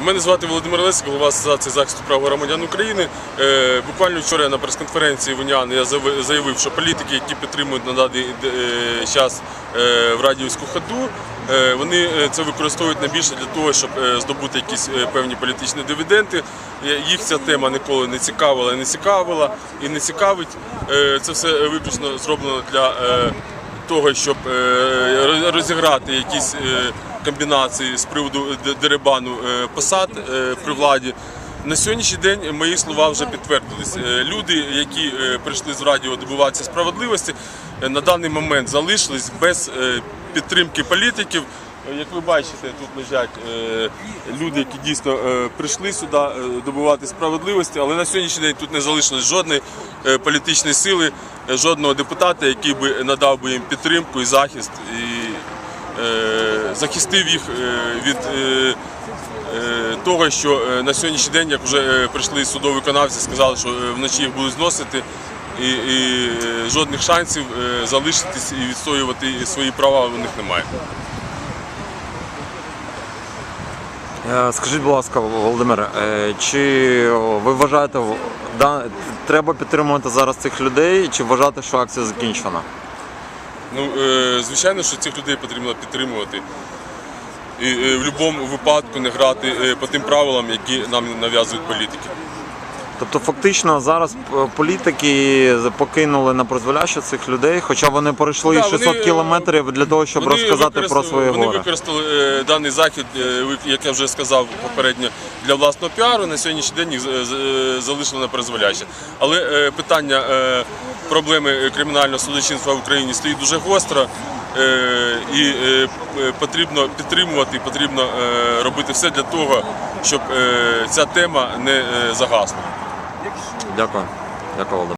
Мене звати Володимир Лесик, голова Асоціації захисту прав громадян України. Е, Буквально вчора на прес-конференції в УНІАН я заявив, що політики, які підтримують на даний е, час е, в радіївську ходу, е, вони е, це використовують найбільше для того, щоб е, здобути якісь е, певні політичні дивіденди. Е, Їх ця тема ніколи не цікавила не цікавила і не цікавить. Е, Це все виключно зроблено для е, того, щоб е, розіграти якісь е, комбінації з приводу д- дерибану е, посад е, при владі. На сьогоднішній день мої слова вже підтвердились. Е, Люди, які е, прийшли з радіо добиватися справедливості, е, на даний момент залишились без е, підтримки політиків. Е, Як ви бачите, тут лежать е, люди, які дійсно е, прийшли сюди е, добувати справедливості, але на сьогоднішній день тут не залишилось жодної е, політичної сили, е, жодного депутата, який би надав би їм підтримку і захист і е, захистив їх е, від е, е, того, що е, на сьогоднішній день, як вже е, прийшли судові виконавці, сказали, що е, вночі їх будуть зносити. І, і е, жодних шансів е, залишитись і відстоювати свої права у них немає. Е, Скажіть, будь ласка, Володимир, е, чи ви вважаєте, треба підтримувати зараз цих людей, чи вважаєте, що акція закінчена? Ну, е, звичайно, що цих людей потрібно підтримувати. І е, в будь-якому випадку не грати е, по тим правилам, які нам нав'язують політики. Тобто, фактично зараз е, політики покинули на призволяще цих людей, хоча вони пройшли Да, 600 вони, е, кілометрів для того, щоб розказати про своє Вони використали е, даний захід, як я вже сказав попередньо, для власного піару. На сьогоднішній день їх залишили на призволяще. Але питання проблеми кримінального судочинства в Україні стоїть дуже гостро. І потрібно підтримувати, потрібно робити все для того, щоб ця тема не загасла. Дякую. Дякую, Володимир.